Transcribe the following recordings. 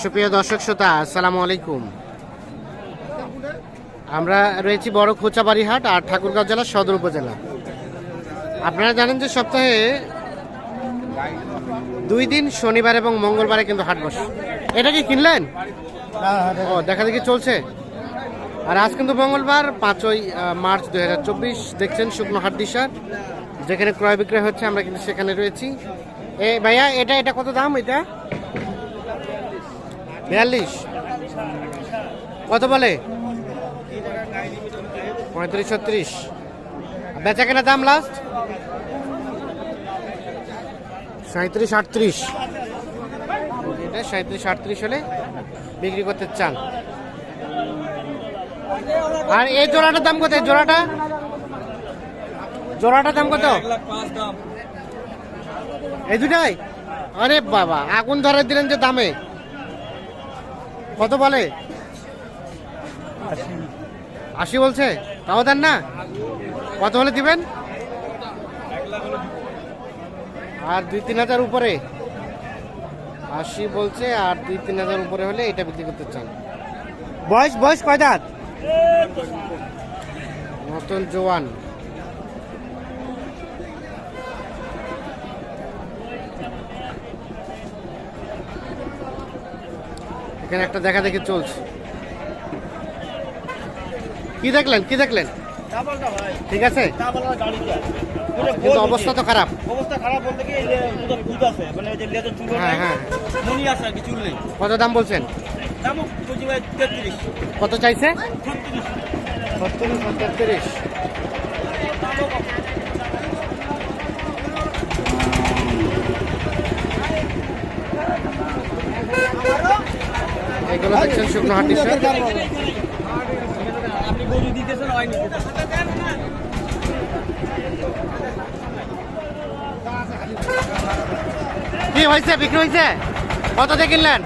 সুপ্রিয় দর্শক শ্রোতা আসসালামু আলাইকুম। আমরা রয়েছি বড় খোঁচাবাড়ি হাট আর ঠাকুরগাঁও জেলার সদর উপজেলা। আপনারা জানেন যে সপ্তাহে দুই দিন শনিবার এবং মঙ্গলবারে কিন্তু হাট বসে। এটা কি কিনলেন? ও দেখা দেখি চলছে। আর আজ কিন্তু মঙ্গলবার পাঁচই মার্চ দু হাজার চব্বিশ। দেখছেন শুকনো হাট দিশার। যেখানে ক্রয় বিক্রয় হচ্ছে আমরা কিন্তু সেখানে রয়েছি। এ ভাইয়া, এটা এটা কত দাম এটা? বিয়াল্লিশ। কত বলে? পঁয়ত্রিশ, ছত্রিশ। বেচা কেনা দাম লাস্ট সাঁত্রিশ আটত্রিশ। এটা সাঁত্রিশ আটত্রিশ হলে বিক্রি করতে চান। আর এই জোড়াটার দাম কত? জোড়াটা? জোড়াটার দাম কত? এই দুটাই? আরে বাবা আগুন ধরে দিলেন যে দামে। কত বলে? আশি। বলছে? তাও দেন না? কত হলে দিবেন? আর দুই তিন হাজার উপরে। আশি বলছে আর দুই তিন হাজার উপরে হলে এটা বিক্রি করতে চান। বয়স বয়স কয় দাঁত? নতুন জোয়ান। এখানে একটা দেখা দেখি চলছে। কি দেখলেন? কি দেখলেন? ঠিক আছে? কিন্তু অবস্থা তো খারাপ। অবস্থা খারাপ বলতে কি এই যে দুধের দুধ আছে মানে যে লেজের চুল হ্যাঁ, হ্যাঁ। মনি আছে আর কি চুল নেই। কত দাম বলছেন? কত চাইছে? এগুলো দেখছেন শুকনো হাট হয় কি হয়েছে? বিক্রি হয়েছে? কত দিয়ে কিনলেন?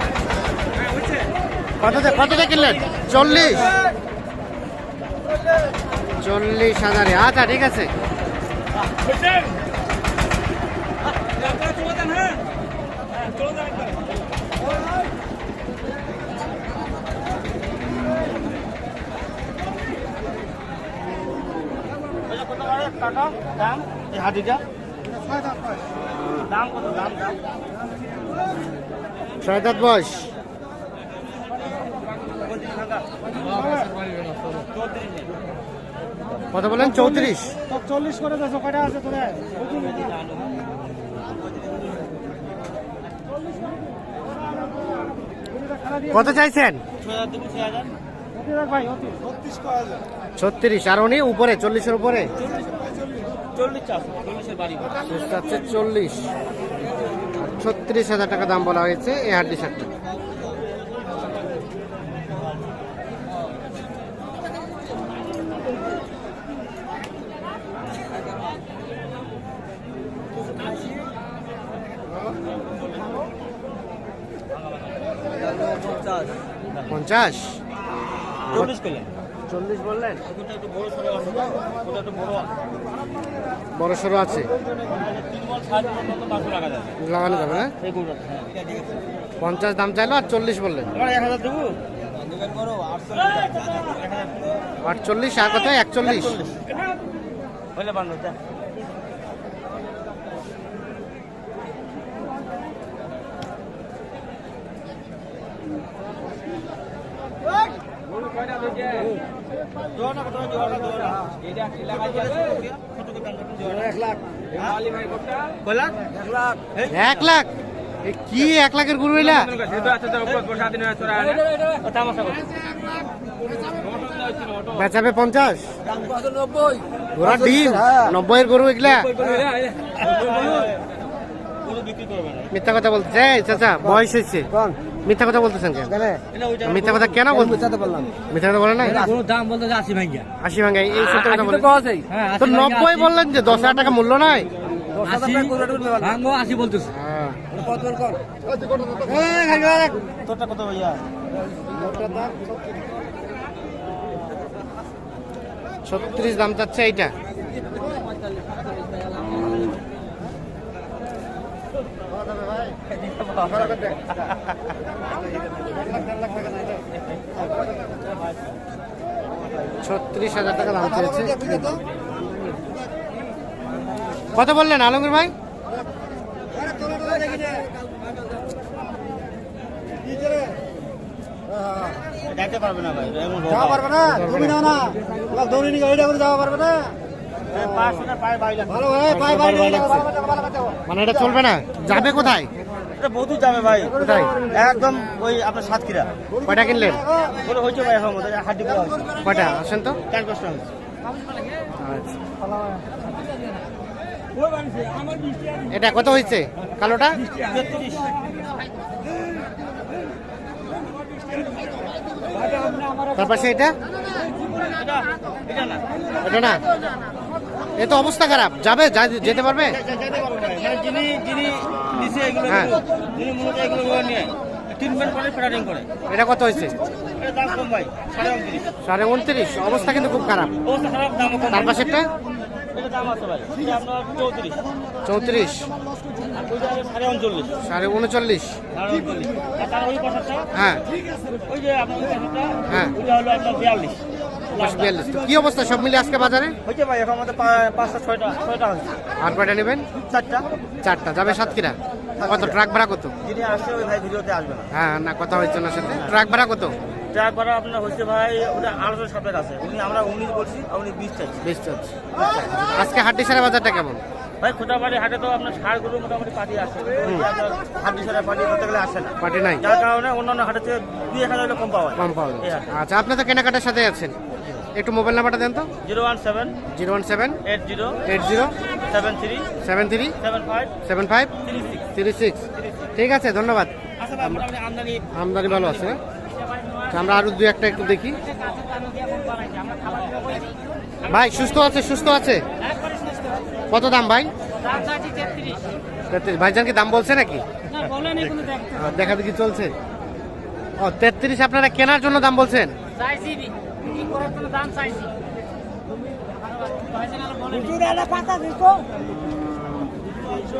কত দিয়ে কত দিয়ে কিনলেন? চল্লিশ। চল্লিশ হাজারে। আচ্ছা ঠিক আছে। কত টাকা দাম? এই হাতিটা দাম কত? দাম দাম? ছয় দাঁত বয়স। চৌত্রিশ কত বলেন? চৌত্রিশ। চল্লিশ করে দেছো কয়টা আছে কত চাইছেন? ছত্রিশ। আর উনি উপরে চল্লিশের উপরে চল্লিশ চাষ চল্লিশের বাড়ি চাচ্ছে চল্লিশ। ছত্রিশ হাজার টাকা দাম বলা হয়েছে এই হাড্ডি শার্টটা। পঞ্চাশ। চল্লিশ করলেন চল্লিশ বললেন? বড় সড়ো আছে বড় বড় সড়ো আছে? তিন বল সাড়ে তিন বল তো পাঁচশো টাকা যাবে। লাগানো যাবে না? হ্যাঁ পঞ্চাশ দাম চাইলো আর চল্লিশ বললেন। এক হাজার দেবো? আটচল্লিশ আর কত একচল্লিশ। যা। এক লাখ? কি এক লাখের গরু এলা? বেচাবে পঞ্চাশ? ঘোড়া ডিম? নব্বইয়ের গরু এগুলা? মিথ্যা কথা বলতেছে এই চাচা বয়স হয়েছে। মিথ্যা কথা বলতেছেন কেন? মিথ্যা কথা কেন বলতে মিথ্যা কথা বলে নাই? দাম বলতে আশি ভাঙ্গিয়া। আশি ভাঙ্গাই এই সত্য কথা বলে হ্যাঁ তো নব্বই বললেন যে দশ হাজার টাকা মূল্য নাই? আশি বলতেছে। হ্যাঁ। কত ভাইয়া? ছত্রিশ দাম চাচ্ছে এইটা। ছত্রিশ হাজার টাকা দাম চেয়েছে। কত বললেন আলমগীর ভাই? দেখতে পারবে না ভাই যাওয়া পারবে না তুমি নাও না। তোমার দৌড়ি গাড়িটা করে যাওয়া পারবে না। পাঁচশো না পায়ে বাইরে ভালো ভাই পাই পাই ভালো ভালো ভালো ভালো মানে এটা চলবে না। যাবে কোথায়? এটা বহুত যাবে ভাই। কোথায়? একদম ওই আপনার সাতক্ষীরা। কয়টা কিনলেন? বলে হয়েছে ভাই এখন মধ্যে হাড্ডি করা হয়েছে। কয়টা? আসেন তো। চার পাঁচটা হয়েছে। এটা কত হয়েছে? কালোটা? তারপর এটা এটা? এটা না? এ তো অবস্থা খারাপ। যাবে যেতে পারবে? মানে যিনি যিনি এগুলো হ্যাঁ। মূলত এগুলো নিয়ে ট্রিটমেন্ট করে ফেডারিং করে। এটা কত হয়েছে? সাড়ে উনত্রিশ। অবস্থা কিন্তু খুব খারাপ। তার পাশেরটা? চৌত্রিশ। সাড়ে উনচল্লিশ। হ্যাঁ। হ্যাঁ। বিয়াল্লিশ। কি অবস্থা? সব মিলে আজকে বাজারে? হয়েছে ভাই এখন আমাদের পা- পাঁচটা ছয়টা ছয়টা আর কয়টা নেবেন? চারটা। চারটা। যাবে সাতক্ষীরা? কত ট্রাক ভাড়া কত? যিনি আসছে ওই ভাই ভিডিওতে আসবে না। হ্যাঁ না কথা হচ্ছে না সাথে। ট্রাক ভাড়া কত? ট্রাক ভাড়া আপনার হচ্ছে ভাই ওটা আড়াইশো সাপের আছে উনি আমরা উনিশ বলছি উনি বিশ চাইছি। বেশ চলছে আজকে হাড্ডি সারা বাজারটা কেমন? ভাই খোঁটাবাড়ি হাটে তো আপনার সারগুলো মোটামুটি পাটি আসে হাড্ডি সারা পাটি করতে গেলে আসে না। পার্টি নাই? যার কারণে অন্যান্য হাটে থেকে দুই হাজার কম পাওয়া কম পাওয়া আচ্ছা আপনি তো কেনাকাটার সাথে আছেন। একটু মোবাইল নাম্বারটা দেন তো। Zero one seven zero one seven eight zero eight zero seven three seven three seven five seven five three six. Three six ঠিক আছে, ধন্যবাদ। আচ্ছা আমদানি ভালো আছে। হ্যাঁ? আমরা আরও দু একটা একটু দেখি। ভাই, সুস্থ আছে সুস্থ আছে? কত দাম ভাই? ভাইজান কি দাম বলছে নাকি? দেখা দেখি চলছে। ও, তেত্রিশ আপনারা কেনার জন্য দাম বলছেন?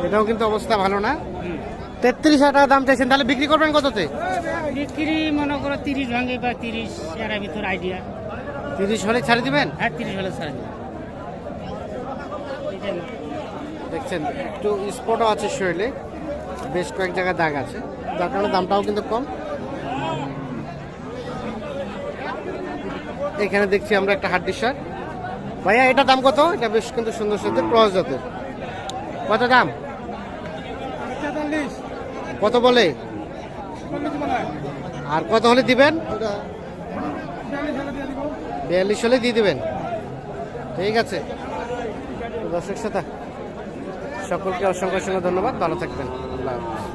এটাও কিন্তু অবস্থা ভালো না। তেত্রিশ হাজার টাকা দাম চাইছেন তাহলে বিক্রি করবেন কততে? বিক্রি মনে করো তিরিশ ভাঙে বা তিরিশ এর ভিতর আইডিয়া তিরিশ হলে ছাড়ে দিবেন? হ্যাঁ তিরিশ হলে ছাড়া যাবে। দেখছেন একটু স্পটও আছে শরীরে বেশ কয়েক জায়গায় দাগ আছে। যার কারণে দামটাও কিন্তু কম। এখানে দেখছি আমরা একটা হাড্ডি শার্ট ভাইয়া এটা দাম কত? এটা বেশ কিন্তু সুন্দর সুন্দর ক্রস জাতের কত দাম? কত বলে? আর কত হলে দিবেন? বিয়াল্লিশ হলে দিয়ে দেবেন। ঠিক আছে। দর্শক শ্রোতা সকলকে অসংখ্য অসংখ্য ধন্যবাদ। ভালো থাকবেন। আল্লাহ হাফেজ।